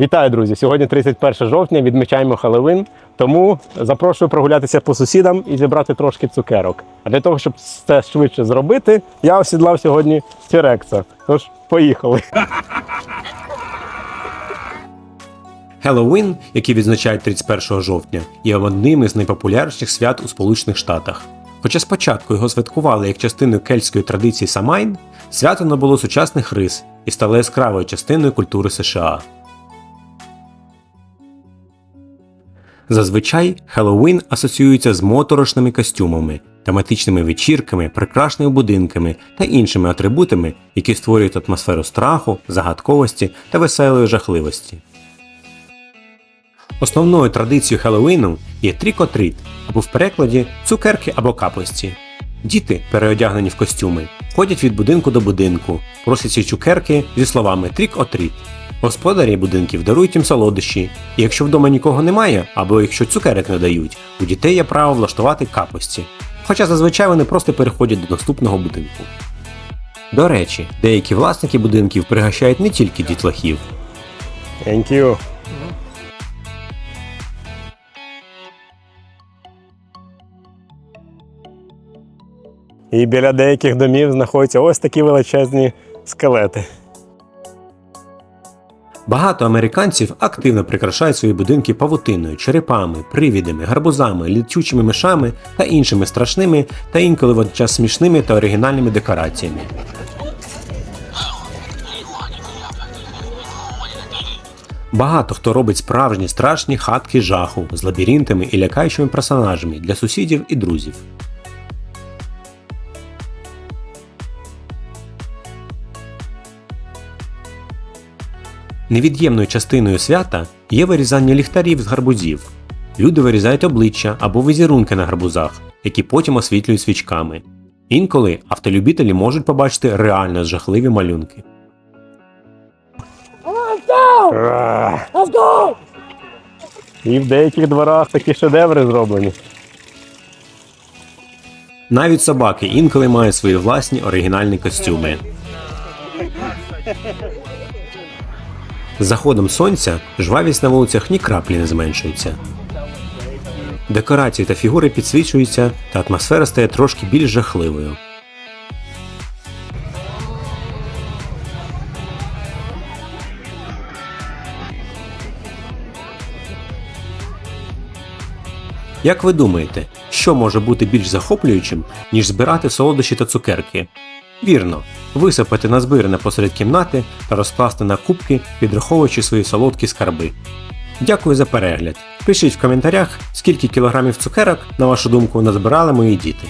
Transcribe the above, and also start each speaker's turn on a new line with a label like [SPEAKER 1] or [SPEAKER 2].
[SPEAKER 1] Вітаю, друзі! Сьогодні 31 жовтня, відмічаємо Хеллоуін, тому запрошую прогулятися по сусідам і зібрати трошки цукерок. А для того, щоб це швидше зробити, я осідлав сьогодні Тірекса. Тож, поїхали.
[SPEAKER 2] Хеллоуін, який відзначають 31 жовтня, є одним із найпопулярніших свят у Сполучених Штатах. Хоча спочатку його святкували як частину кельтської традиції Самайн, свято набуло сучасних рис і стало яскравою частиною культури США. Зазвичай Хеллоуін асоціюється з моторошними костюмами, тематичними вечірками, прикрашеними будинками та іншими атрибутами, які створюють атмосферу страху, загадковості та веселої жахливості. Основною традицією Хеллоуіну є трік-отріт, або в перекладі цукерки або капості. Діти, переодягнені в костюми, ходять від будинку до будинку, просячи цукерки зі словами трік-отріт. Господарі будинків дарують їм солодощі, і якщо вдома нікого немає, або якщо цукерок не дають, у дітей є право влаштувати капості. Хоча зазвичай вони просто переходять до наступного будинку. До речі, деякі власники будинків пригощають не тільки дітлахів,
[SPEAKER 1] Thank. І біля деяких домів знаходяться ось такі величезні скелети.
[SPEAKER 2] Багато американців активно прикрашають свої будинки павутиною, черепами, привідами, гарбузами, літючими мишами та іншими страшними та інколи водночас смішними та оригінальними декораціями. Багато хто робить справжні страшні хатки жаху з лабіринтами і лякаючими персонажами для сусідів і друзів. Невід'ємною частиною свята є вирізання ліхтарів з гарбузів. Люди вирізають обличчя або візерунки на гарбузах, які потім освітлюють свічками. Інколи автолюбителі можуть побачити реально жахливі малюнки.
[SPEAKER 1] І в деяких дворах такі шедеври зроблені.
[SPEAKER 2] Навіть собаки інколи мають свої власні оригінальні костюми. З заходом сонця жвавість на вулицях ні краплі не зменшується. Декорації та фігури підсвічуються, та атмосфера стає трошки більш жахливою. Як ви думаєте, що може бути більш захоплюючим, ніж збирати солодощі та цукерки? Вірно, висипати на збирене посеред кімнати та розкласти на кубки, підраховуючи свої солодкі скарби. Дякую за перегляд. Пишіть в коментарях, скільки кілограмів цукерок, на вашу думку, назбирали мої діти.